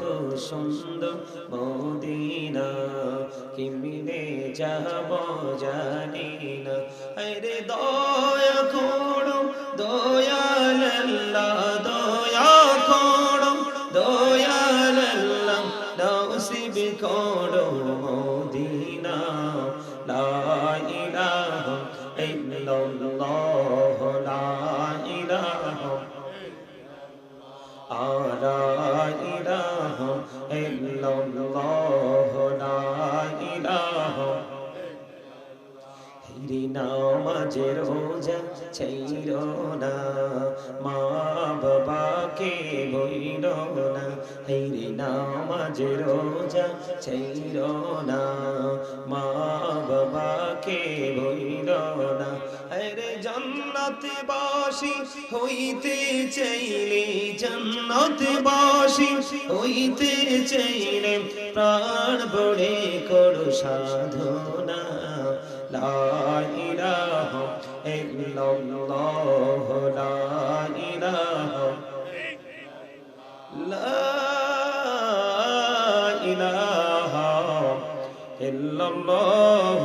কত সুন্দর মদিনা, কিমিনে যাব জানি না। আরে দয়া করো, দয়াল আল্লাহ, দয়া করো, দয়াল আল্লাহ, নসিব করো মদিনা। লা ইলাহা ইল্লাল্লাহ ইল্লাল্লাহ লা ইলাহা হিরি নামাজের রোজা চাইর না, মা বাবাকে বইর না। হিরি নামাজের রোজা চাইর না, মা বাবাকে বইর না। আরে জন্নতে বা বাসি, হইতে চাইলে জন্নতে বাসি, হইতে চাইলে প্রাণ বড়ে করো সাধনা। লা ইলাহা ইল্লাল্লাহ, লা ইলাহা লা ইলাহা ইল্লাল্লাহ।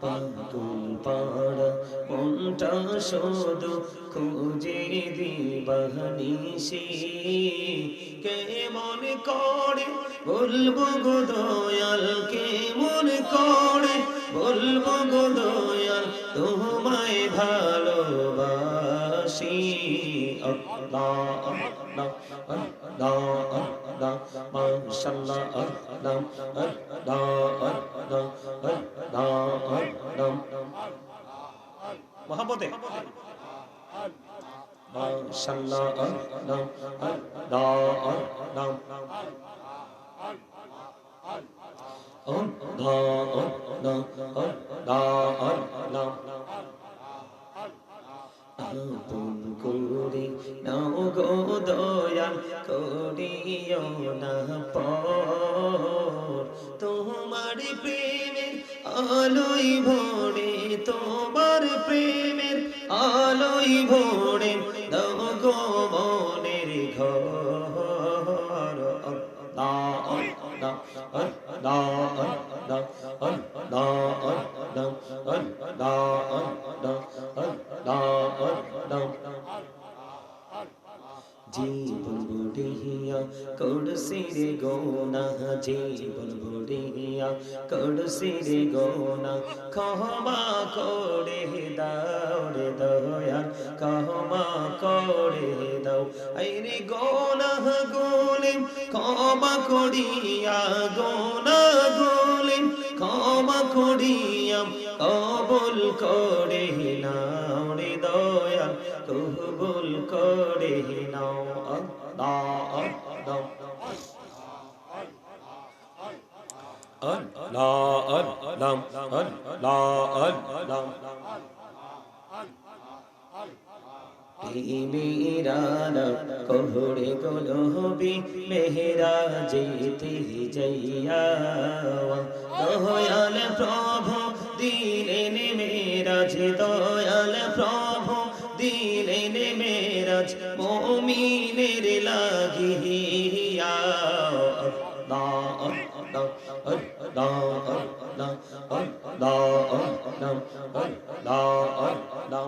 পাতুল পাড়া মনটা শোধ খুঁজে দিবানিসি কেমন করে বলব গো দয়াল কেমন করে বলব গো দয়াল তোমায় ভালোবাসি Allah, Allah, Allah, Allah, Allah. da maşallah ar dam ar da ar da ar da ar dam mohabbote maşallah ar dam ar da ar dam ar da ar da ar da ar dam আপন করে নাও গো দয়াল, করিও না পর। তোমার প্রেমের আলোই ভোরে, তোমার প্রেমের আলোই ভোরে দাও গো মনের ঘর। dam an da an da an da an dam জীবন বুড়িয়া করসি রে গোনা জীবন বুড়িয়া করসি রে গোনা ক্ষমা করে দাও রে দয়াল ক্ষমা করে দাও এই রে গোনা গোলে ক্ষমা করিয়া গোনা গোনা ক্ষমা করিয়াম কবুল করে নাও রে দয়াল কবুল করে নাও আল্লাহ আল্লাহ আল্লাহ আল্লাহ আল্লাহ আল্লাহ মেহরানা কোহরে গোলবি মেহরা যেতে যাইয়া দয়াল প্রভু দিলেন মেরাজ দয়াল প্রভু দিলেন মেরাজ মমিনের লাগিয়া আল্লাহ আল্লাহ আল্লাহ আল্লাহ আল্লাহ আল্লাহ আল্লাহ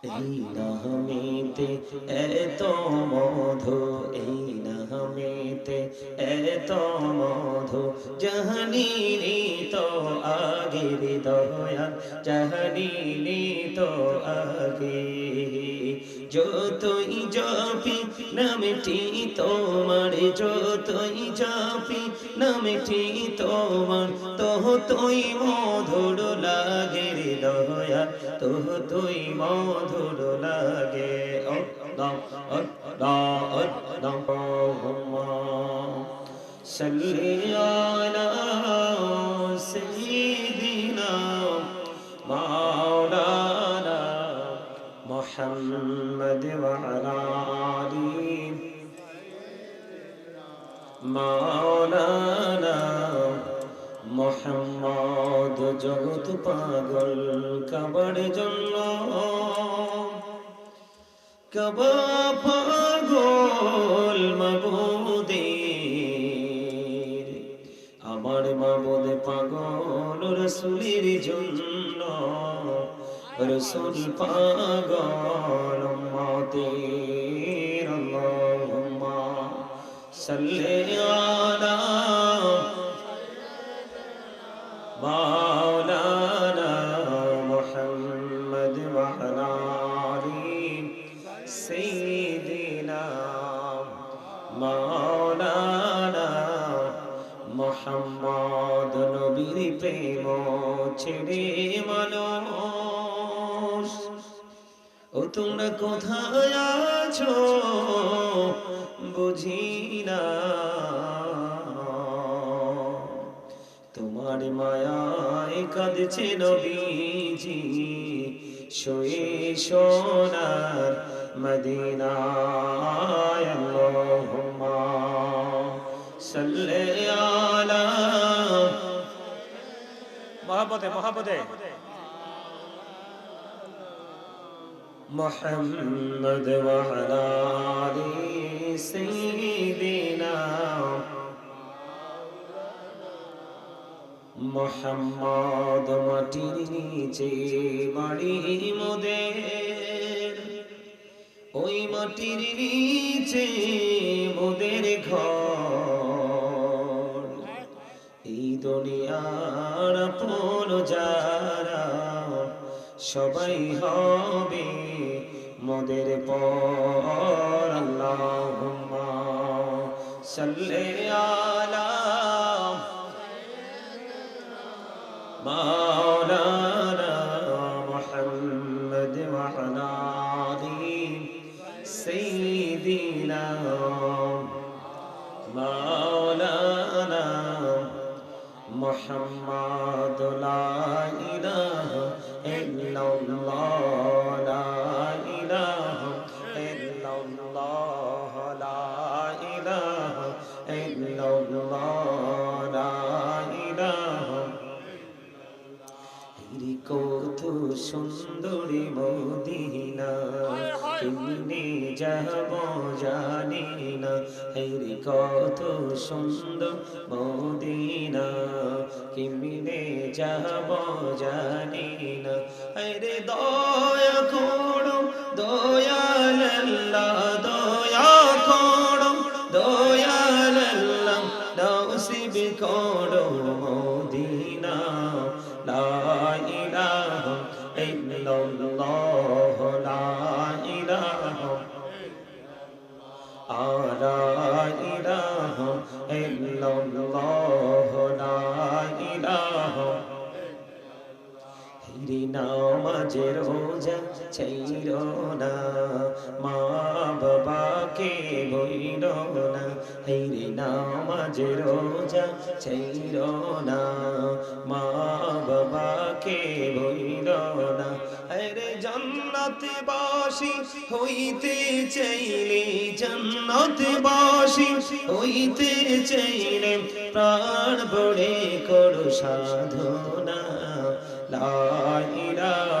এই নামেতে এত মধু এই নামেতে এত মধু জাহানিনি তো আগের দয়া জাহানিনি তো আগে। যতই জপি নামটি তোমার যতই জপি নামটি তোমার তোহ তুই মধুর লাগে রে দয়া তোহ তুই মধুর লাগে। আল্লাহ আল্লাহ আল্লাহ সাল্লি আলা সাইয়্যিদিনা মাওলানা মোহাম্মদ জগৎ পাগল কাবার জন্য। কবা পাগল মাবুদের, আমার মাবুদ পাগল রসুলের জন্য। রসুল পাগল মাতের সাল্লি আলা مولانا محمد وعلى آله سيدنا مولانا মোহাম্মদ নবীর প্রেম ছেড়ে মানুষ ও তোমরা কোথায় আছো কাঁদছে নবীজি শুয়ে সোনার মদিনায় আল্লাহুম্মা সাল্লি আলা মহাপদে মহাপদে محمد وعلى آل سيدنا মোহাম্মদ মাটির নিচে বাড়ি মোদের। ওই মাটির নিচে মোদের ঘর। এই দুনিয়ার আপন যারা, সবাই হবে মোদের পর। আল্লাহুম্মা সাল্লি আলা না রে কত সুন্দর মদিনা, কিমিনে যাব জানি না। রে দয়া করো দয়াল আল্লাহ দয়া করো দয়াল আল্লাহ নসিব করো। নামাজে রোজা ছাইর না। মা বাবাকে বইল না। হিরি নামাজে রোজা ছাইর না। মা বাবাকে বইল না। আরে জান্নাতে বাসি হইতে চাইলে জান্নাতে বাসি হইতে চাইলে প্রাণ বড়ে করো সাধনা। লা ইলাহা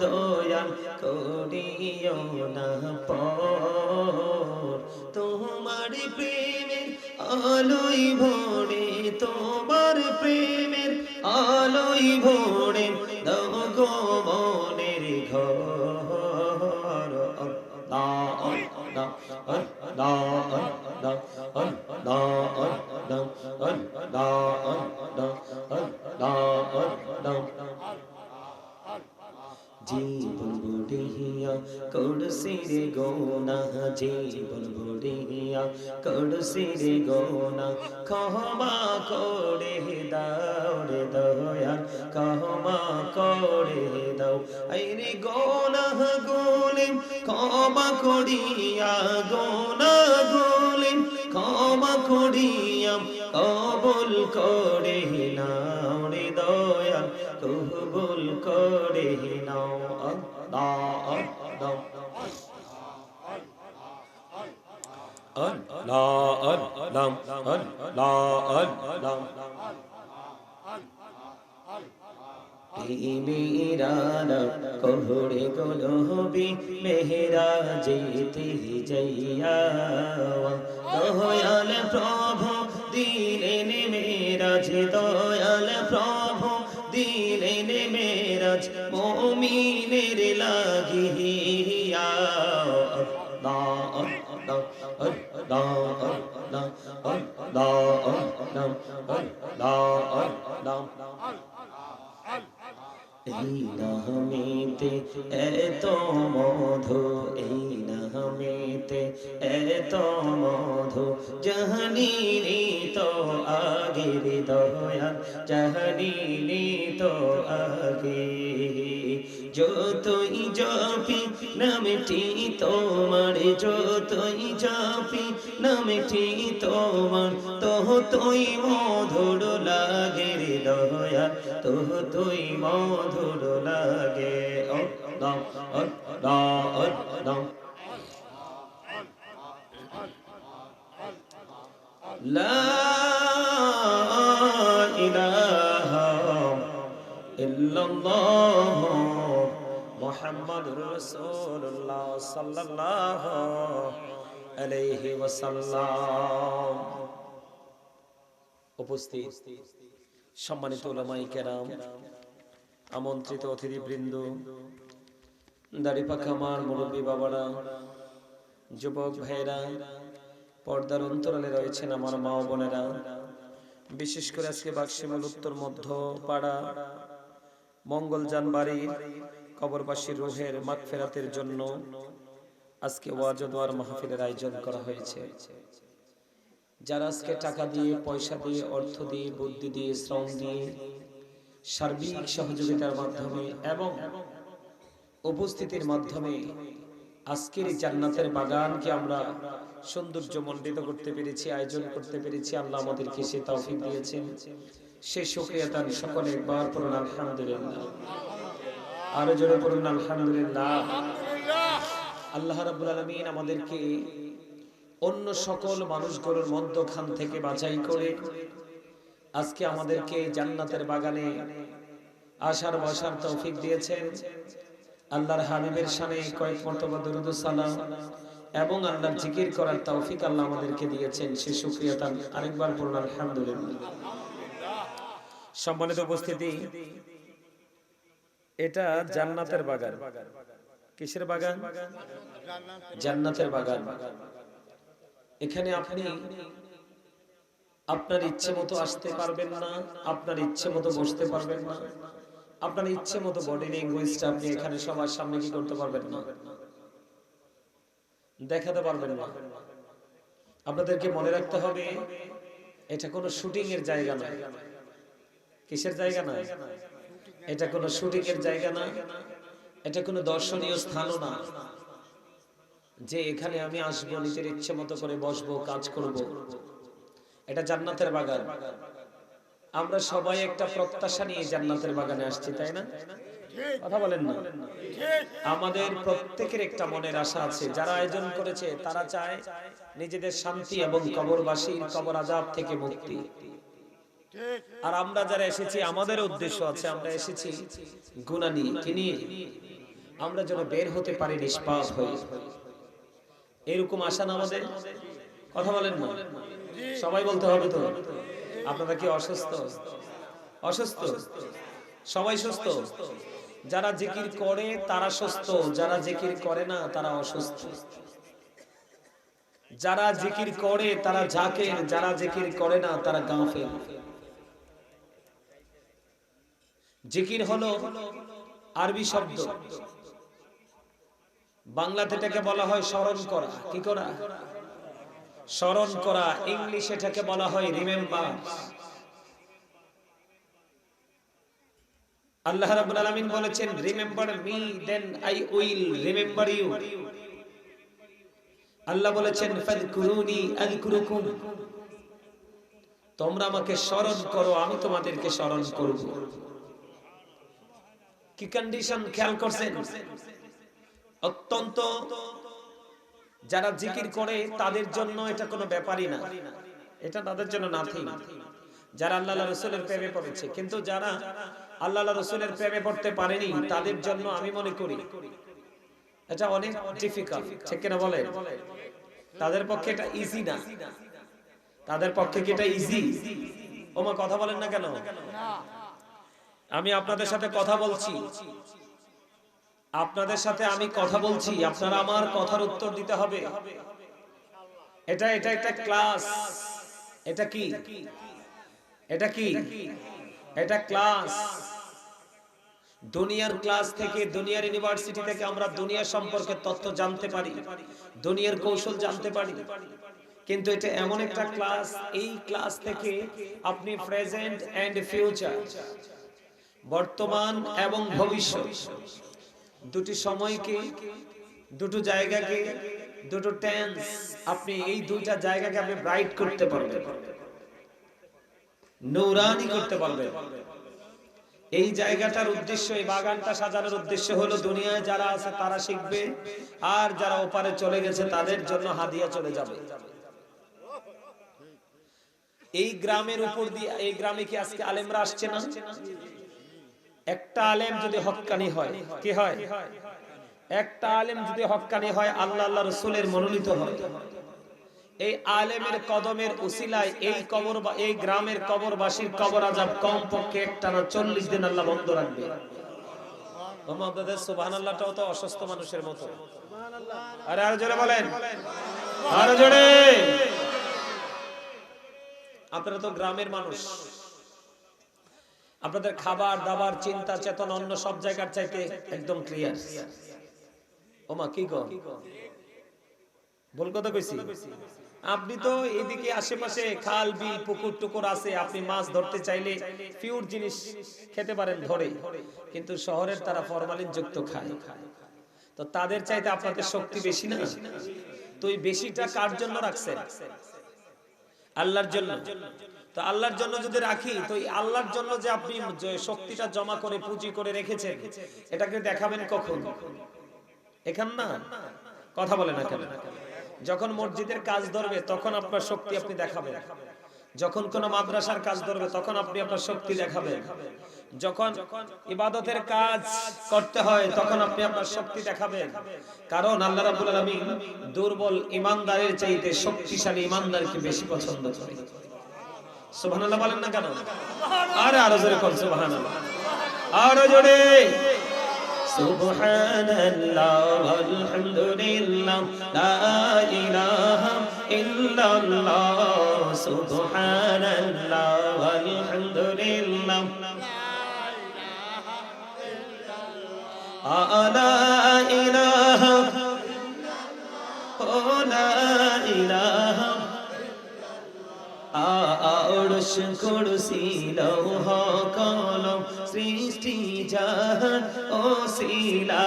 দয়াল করিও না তোমার প্রেমের আলোই ভোরে তোমার প্রেমের আলোই ভোরে দাও গো মনের ঘর অর্দা অর্দা অর্দা করছি রে গোনা জীবন বুড়িয়া করছি রে গোনা ক্ষমা করে দাও রে দয়াল ক্ষমা করে দাও আই রে গোনা গোলে ক্ষমা করিয়া গোনা গোলে ক্ষমা করিয়া কবুল করে নাও রে দয়াল কবুল করে নাও আল্লাহ আল্লাহ আল্লাহ আল্লাহ আল্লাহ মেরানা কোহরে গোলবি মেহরা যেতে যাইয়া দয়াল প্রভু দিলেন মেরাজ দয়াল প্রভু দিলেন মেরাজ মমিনের লাগিয়া da এই নামেতে এত মধু, এই নামেতে এত মধু জহনীনি তো আগের দয়াল জহনীনি তো আগে যতই জপি নামটি তোমার যতই জপি নামটি তোমার তোহ তুই মধুর লাগে রে দয়া তোহ তুই মধুর লাগে অদ্দাম অদ্দাম অদ্দাম لا إله إلا الله মোহাম্মদ রসুল্লাহ সাল্লাহ আলাইহি ওয়াসাল্লাম। উপস্থিত সম্মানিত ওলামাই কেরাম, আমন্ত্রিত অতিথিবৃন্দ দাড়িপাখা মার মুরব্বী বাবারা, যুবক ভাইয়েরা, পর্দার অন্তরালে রয়েছেন আমার মা বোনেরা। বিশেষ করে আজকে বাক্সিমুল উত্তর মধ্য পাড়া মঙ্গলজান বাড়ির কবরবাসীর রোহের মাগফেরাতের জন্য আজকে ওয়াজ মাহফিলের আয়োজন করা হয়েছে। যারা আজকে টাকা দিয়ে, পয়সা দিয়ে, অর্থ দিয়ে, বুদ্ধি দিয়ে, শ্রম দিয়ে সার্বিক সহযোগিতার মাধ্যমে এবং উপস্থিতির মাধ্যমে আজকের জান্নাতের বাগানকে আমরা সৌন্দর্য মণ্ডিত করতে পেরেছি, আয়োজন করতে পেরেছি। আল্লাহ আমাদেরকে সে তৌফিক দিয়েছেন। সে শুক্রিয়া তার সকলে একবার পড়ুন, আলহামদুলিল্লাহ। আরও জোরে পড়ুন আলহামদুলিল্লাহ। আল্লাহ রাব্বুল আলামিন আমাদেরকে অন্য সকল মানুষগুলোর মধ্যখান থেকে বাছাই করে আজকে আমাদেরকে জান্নাতের বাগানে আসার বসার তৌফিক দিয়েছেন। আল্লাহর হাবিবের সামনে কয়েক মর্তবা দরুদ সালাম এবং আল্লাহর জিকির করার তৌফিক আল্লাহ আমাদেরকে দিয়েছেন। সে শুকরিয়া তার আরেকবার পড়ুন আলহামদুলিল্লাহ। সম্মানিত উপস্থিতি এটা জান্নাতের বাগান। কিসের বাগান? জান্নাতের বাগান। এখানে আপনি আপনার ইচ্ছে মতো আসতে পারবেন না আপনার ইচ্ছে মতো বসতে পারবেন না আপনার ইচ্ছে মতো বডি ল্যাঙ্গুয়েজটা আপনি এখানে সবার সামনে কি করতে পারবেন না? দেখাতে পারবেন না। আপনাদেরকে মনে রাখতে হবে এটা কোনো শুটিং এর জায়গা নয়। কিসের জায়গা নয়? এটা কোনো শুটিংয়ের জায়গা না। এটা কোনো দর্শনীয় স্থানও না। যে এখানে আমি আসব, নিজের ইচ্ছে মতো করে বসবো, কাজ করব। এটা জান্নাতের বাগান। আমরা সবাই একটা প্রত্যাশা নিয়ে জান্নাতের বাগানে আসছি, তাই না? কথা বলেন না। আমাদের প্রত্যেকের একটা মনের আশা আছে। যারা আয়োজন করেছে, তারা চায় নিজেদের শান্তি এবং কবরবাসীর কবর আজাব থেকে মুক্তি। আর আমরা যারা এসেছি, আমাদের উদ্দেশ্য আছে, আমরা এসেছি গুণা নিয়ে। কি নিয়ে? আমরা যেন বের হতে পারি, নিষ্পাপ হয়ে এরকম আশা না আমাদের? কথা বলেন না। সবাই বলতে হবে তো? আপনারা কি অসুস্থ? অসুস্থ? সবাই সুস্থ? যারা জিকির করে, তারা সুস্থ। যারা জিকির করে না, তারা অসুস্থ। যারা জিকির করে, তারা জাকের। যারা জিকির করে না, তারা গাফেল। জিকির হলো আরবি শব্দ। বাংলাতে এটাকে বলা হয় স্মরণ করা। কি করা? স্মরণ করা। ইংলিশ এটাকে বলা হয় রিমেম্বার আল্লাহ রাব্বুল আলামিন বলেছেন remember me then I will remember you Allah বলেছেন, ফাদকুরুনি আযকুরুকুম। তোমরা আমাকে স্মরণ করো, আমি তোমাদেরকে স্মরণ করব। কি কন্ডিশন খেয়াল করছেন? অত্যন্ত যারা জিকির করে, তাদের জন্য এটা কোনো ব্যাপারই না। এটা তাদের জন্য নাথিং যারা আল্লাহ রসুলের প্রেমে পড়েছে। কিন্তু যারা আল্লাহ রসুলের প্রেমে পড়তে পারেনি, তাদের জন্য আমি মনে করি এটা অনেক ডিফিকাল্ট ঠিক কিনা বলে তাদের পক্ষে এটা ইজি না। তাদের পক্ষে কি এটা ইজি ওমা কথা বলেন না কেন? আমি আপনাদের সাথে কথা বলছি। আপনাদের সাথে আমি কথা বলছি। আপনারা আমার কথার উত্তর দিতে হবে। এটা এটা একটা ক্লাস। এটা কি? এটা কি? এটা ক্লাস। দুনিয়ার ক্লাস থেকে, দুনিয়ার ইউনিভার্সিটি থেকে আমরা দুনিয়া সম্পর্কে তথ্য জানতে পারি। দুনিয়ার কৌশল জানতে পারি। কিন্তু এটা এমন একটা ক্লাস, এই ক্লাস থেকে আপনি প্রেজেন্ট এন্ড ফিউচার বর্তমান এবং ভবিষ্যৎ। দুটি সময়কে, দুটো জায়গাকে, দুটো টেন্স আপনি এই দুইটা জায়গাকে আপনি ব্রাইট করতে পারবেন। নৌরানি করতে পারবেন। এই জায়গাটার উদ্দেশ্য, এই বাগানটা সাজানোর উদ্দেশ্য হলো দুনিয়ায় যারা আছে তারা শিখবে, আর যারা ওপারে চলে গেছে তাদের জন্য হাদিয়া চলে যাবে। এই গ্রামের উপর দিয়ে, এই গ্রামে কি আজকে আলেমরা আসছে না? একটা আলেম যদি হক্কানি হয়, কি হয়? একটা আলেম যদি হক্কানি হয়, আল্লাহ আল্লাহ রসুলের মনোনীত হয়। এই আলেমের কদমের উসিলায় এই কবর বা এই গ্রামের কবরবাসীর কবর আজাব কম পক্ষে একটানা চল্লিশ দিন আল্লাহ বন্ধ রাখবে। তো অসুস্থ মানুষের মতো। জোরে বলেন। আপনারা তো গ্রামের মানুষ। আপনাদের খাবার, দাবার, চিন্তা, চেতনা অন্য সব জায়গার চাইতে একদম ক্লিয়ার ওমা কি গো? ভুল কথা কইছি? আপনি তো এদিকে আশেপাশে খাল, বিল, পুকুর, টুকুর আছে, আপনি মাছ ধরতে চাইলে পিওর জিনিস খেতে পারেন ধরে। কিন্তু শহরের তারা ফরমালিন যুক্ত খায়। তো তাদের চাইতে আপনাদের শক্তি বেশি না? তো এই বেশিটা কার জন্য রাখছেন? আল্লাহর জন্য। তো আল্লাহর জন্য যদি রাখি, তো এই আল্লাহর জন্য যে আপনি শক্তিটা জমা করে, পুঁজি করে রেখেছেন, এটাকে দেখাবেন কখন? এখান না? কথা বলে না কেন? যখন মসজিদের কাজ ধরবে, তখন আপনার শক্তি আপনি দেখাবেন। যখন কোন মাদ্রাসার কাজ ধরবে, তখন আপনি আপনার শক্তি দেখাবেন। যখন ইবাদতের কাজ করতে হয়, তখন আপনি আপনার শক্তি দেখাবেন। কারণ আল্লাহ রাব্বুল আলামিন দুর্বল ইমানদারের চাইতে শক্তিশালী ইমানদারকে বেশি পছন্দ করে। সুবহানাল্লাহ বলেন না কেন? আরে, আরও জোরে সুবহানাল্লাহ। আরও জোরে। সুবহানাল্লাহ, আলহামদুলিল্লাহ, লা ইলাহা ইল্লাল্লাহ, সুবহানাল্লাহ, আলহামদুলিল্লাহ। লা ইলাহা কুরসি, লৌহ কলম সৃষ্টি জাহান ও শিলা।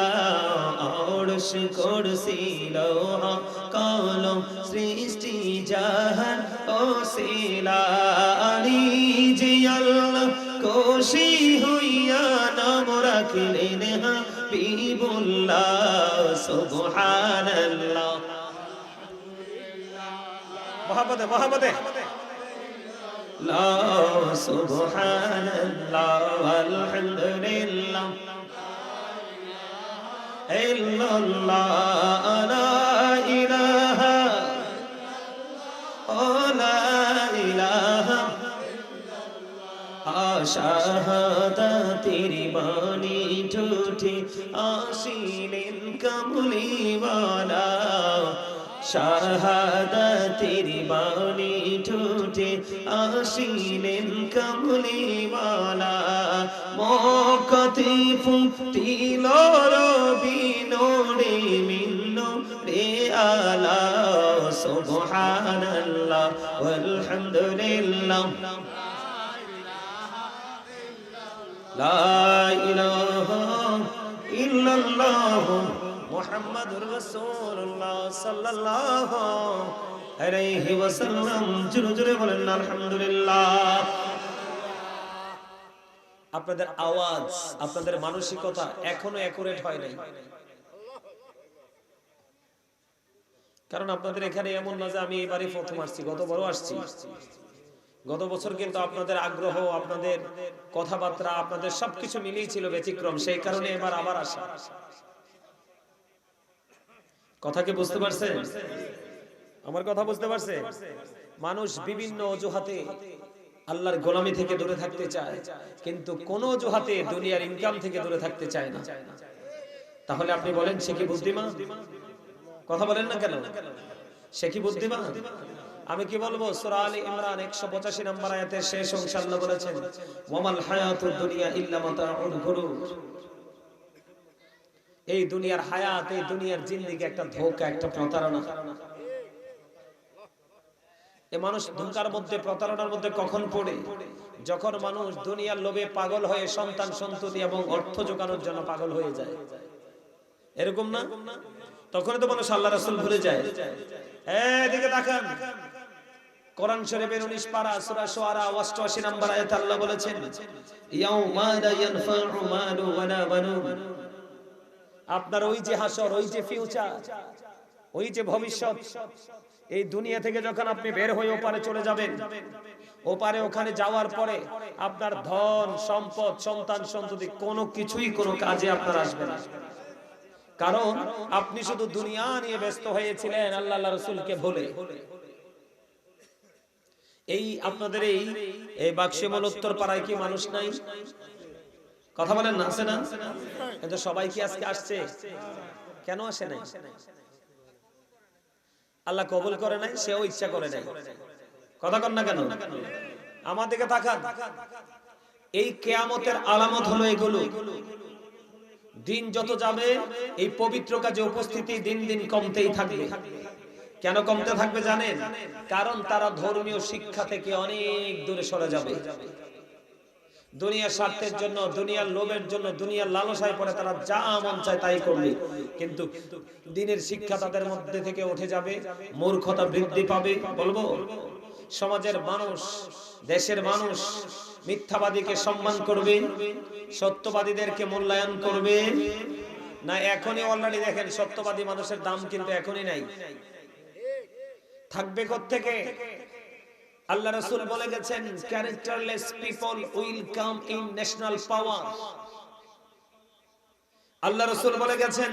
অরশ করছিল কলম সৃষ্টি জাহান ও শিলা। যে আল্লাহ খুশি হইয়া নাম রাখলেন হাবিবুল্লাহ, সুবহানাল্লাহ। মহাপদে মহাপদে। لا سبحان الله والحمد لله إلا الله لا إله ولا إله শাহাদাতের বাণী ঠুঠে আসিলেন কমলিওয়ালা শাহাদাতের বাণী ঠুঠে আসিলেন কাবলিওয়ালা মকাতে ফুটিল রবি নোরে মিন্ন রে আলা সুবহানাল্লাহ আলহামদুলিল্লাহ লা ইলাহা ইল্লাল্লাহ মুহাম্মাদুর রাসূলুল্লাহ সাল্লাল্লাহু আলাইহি ওয়াসাল্লাম জোরে জোরে বলেন, আলহামদুলিল্লাহ। আপনাদের আওয়াজ, আপনাদের মানসিকতা এখনও একুরেট হয় নাই। কারণ আপনাদের এখানে এমন না যে আমি এবারে প্রথম আসছি, গত বড় আসছি। গত বছর কিন্তু আপনাদের আগ্রহ, আপনাদের কথাবার্তা, আপনাদের সবকিছু মিলেই ছিল ব্যতিক্রম, সেই কারণে এবার আবার আসা। কথা কি বুঝতে পারছেন? আমার কথা বুঝতে পারছে? মানুষ বিভিন্ন অজুহাতে আল্লাহর গোলামি থেকে দূরে থাকতে চায়, কিন্তু কোন অজুহাতে দুনিয়ার ইনকাম থেকে দূরে থাকতে চায় না। তাহলে আপনি বলেন, সে কি বুদ্ধিমান? কথা বলেন না কেন? সে কি বুদ্ধিমান? আমি কি বলব? সূরা আলী ইমরান 185 নম্বর আয়াতের শেষ অংশে আল্লাহ বলেছেন, ওয়ামাল হায়াতুদ দুনিয়া ইল্লা মাতাউল গুরুর এই দুনিয়ার হায়াত, এই দুনিয়ার জিন্দেগি একটা ধোঁকা, একটা প্রতারণা। এ মানুষ ধোঁকার মধ্যে, প্রতারণার মধ্যে কখন পড়ে? যখন মানুষ দুনিয়ার লোভে পাগল হয়ে সন্তান সন্ততি এবং অর্থ জোগানোর জন্য পাগল হয়ে যায়। এরকম না? তখন তো মানুষ আল্লাহ রাসূল ভুলে যায়। এদিকে তাকান কোরআন শরীফের 19 পারা সূরা শুআরা 88 নম্বর আয়াতে আল্লাহ বলেছেন, ইয়াউমা লা ইয়ানফাউ মালু বানুন। আপনার ওই যে হাসর, ওই যে ফিউচার, ওই যে ভবিষ্যৎ এই দুনিয়া থেকে যখন আপনি বের হয়ে ওপারে চলে যাবেন, ওপারে ওখানে যাওয়ার পরে আপনার ধন, সম্পদ, সন্তান, সন্ততি কোনো কিছুই কোনো কাজে আপনার আসবে না। কারণ আপনি শুধু দুনিয়া নিয়ে ব্যস্ত হয়েছিলেন, আল্লাহ রসুলকে ভুলে। এই আপনাদের এই এই বাক্সিমল উত্তর পাড়ায় কি মানুষ নাই? কথা বলেন না, আছে না? কিন্তু সবাই কি আজকে আসছে? কেন আসে নাই? আল্লাহ কবুল করে নাই, সেও ইচ্ছা করে নাই। কথা কন না কেন? আমার দিকে তাকান। এই কেয়ামতের আলামত হলো এগুলো। দিন যত যাবে, এই পবিত্র কাজে উপস্থিতি দিন দিন কমতেই থাকবে। কেন কমতে থাকবে জানেন? কারণ তারা ধর্মীয় শিক্ষা থেকে অনেক দূরে সরে যাবে। দুনিয়ার স্বার্থের জন্য, দুনিয়ার লোভের জন্য, দুনিয়ার লালসায় পড়ে তারা যা মন চায় তাই করবে। কিন্তু দিনের শিক্ষা তাদের মধ্যে থেকে উঠে যাবে, মূর্খতা বৃদ্ধি পাবে। বলব, সমাজের মানুষ, দেশের মানুষ মিথ্যাবাদীকে সম্মান করবে, সত্যবাদীদেরকে মূল্যায়ন করবে। না, এখনই অলরেডি দেখেন, সত্যবাদী মানুষের দাম কিন্তু এখনই নাই। থাকবে থেকে আল্লাহ রাসূল বলে গেছেন characterless people will come in national power Allah রাসূল বলে গেছেন,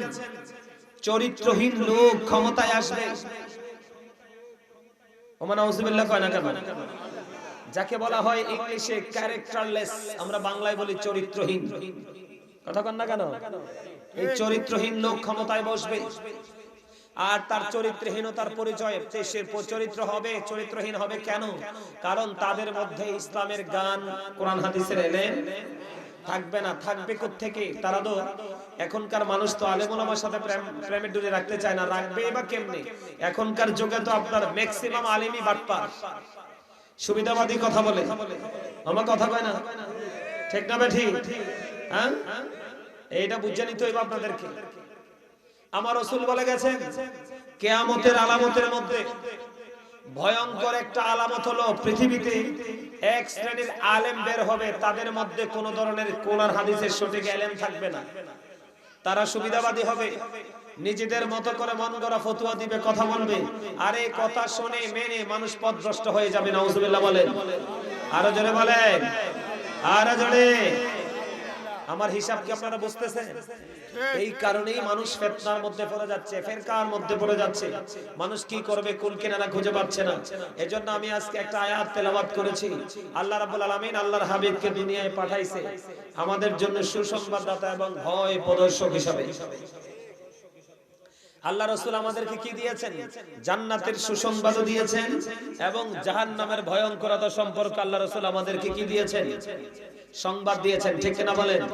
চরিত্রহীন লোক ক্ষমতায় আসবে। ওমান আউযুবিল্লাহ কয় না কেন? যাকে বলা হয় ইংলিশে ক্যারেক্টারলেস আমরা বাংলায় বলি চরিত্রহীন। কথা কন না কেন? এই চরিত্রহীন লোক ক্ষমতায় বসবে। আর তার চরিত্রহীনতার পরিচয় দেশের চরিত্র হবে, চরিত্রহীন হবে কেন? কারণ তাদের মধ্যে ইসলামের গান, কোরআন হাদিসের এলে থাকবে না। থাকবে থেকে তারা তো এখনকার মানুষ তো আলেমুলামার সাথে প্রেম, প্রেমের ডুরে রাখতে চায় না। রাখবে বা কেমনে? এখনকার যুগে তো আপনার ম্যাক্সিমাম আলেমই বাটপার। সুবিধাবাদী কথা বলে। আমার কথা কয় না? ঠিক না ঠিক? হ্যাঁ? এইটা বুঝে নিতে হইব আপনাদেরকে। আমার রসুল বলে গেছেন, কেয়ামতের আলামতের মধ্যে ভয়ঙ্কর একটা আলামত হলো পৃথিবীতে এক শ্রেণির আলেম বের হবে, তাদের মধ্যে কোন ধরনের কোরআন হাদিসের সঠিক আলেম থাকবে না। তারা সুবিধাবাদী হবে, নিজেদের মতো করে মন গড়া ফতুয়া দিবে, কথা বলবে, আর এই কথা শুনে মেনে মানুষ পথভ্রষ্ট হয়ে যাবে, নাউজুবিল্লাহ বলেন। আরও জোরে বলেন, আরও জোরে। আমার হিসাব কি আপনারা বুঝতেছেন? এই কারণেই মানুষ ফেতনার মধ্যে পড়ে যাচ্ছে, ফেরকার মধ্যে পড়ে যাচ্ছে। মানুষ কি করবে, কুল কেনারা খুঁজে পাচ্ছে না। এজন্য আমি আজকে একটা আয়াত তেলাওয়াত করেছি। আল্লাহ রাব্বুল আলামিন আল্লাহর হাবিবকে দুনিয়ায় পাঠাইছে। আমাদের জন্য সুসংবাদদাতা এবং ভয় প্রদর্শক হিসাবে। আল্লাহ রসুল আমাদেরকে কি দিয়েছেন? জান্নাতের সুসংবাদও দিয়েছেন এবং জাহান্নামের ভয়ঙ্করতা সম্পর্কে আল্লাহ রসুল আমাদেরকে কি দিয়েছেন? সংবাদ দিয়েছেন, ঠিক না বলেন?